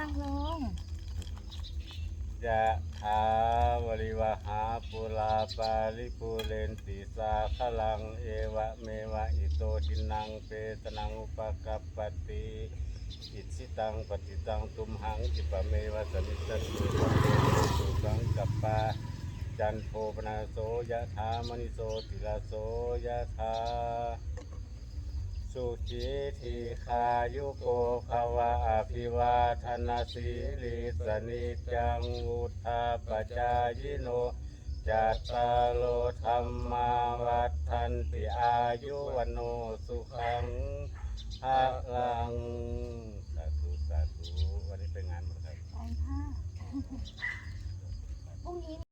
นั่งลงยะถาวริวหาปุราปาริปุเรนติสาขลังเอวะเมวะอิโตทินังเปตนังอุปกัปปติอิชิตังปฏิตังตุมหังจิปะเมวะสมิสตุสุสังกัปปะจันโทปนาโสยะถามณิโสติลาโสยะถา สุขีทีขายุโกภวะอภิวาทนาสีลิสนิจังวุธาปจายโนจัตตารโลธรรมาวัฏันติอายุวโนสุขังภาลังสาธุสาธุวันนี้เป็นงานหมดครับ ไปค่ะพรุ่งนี้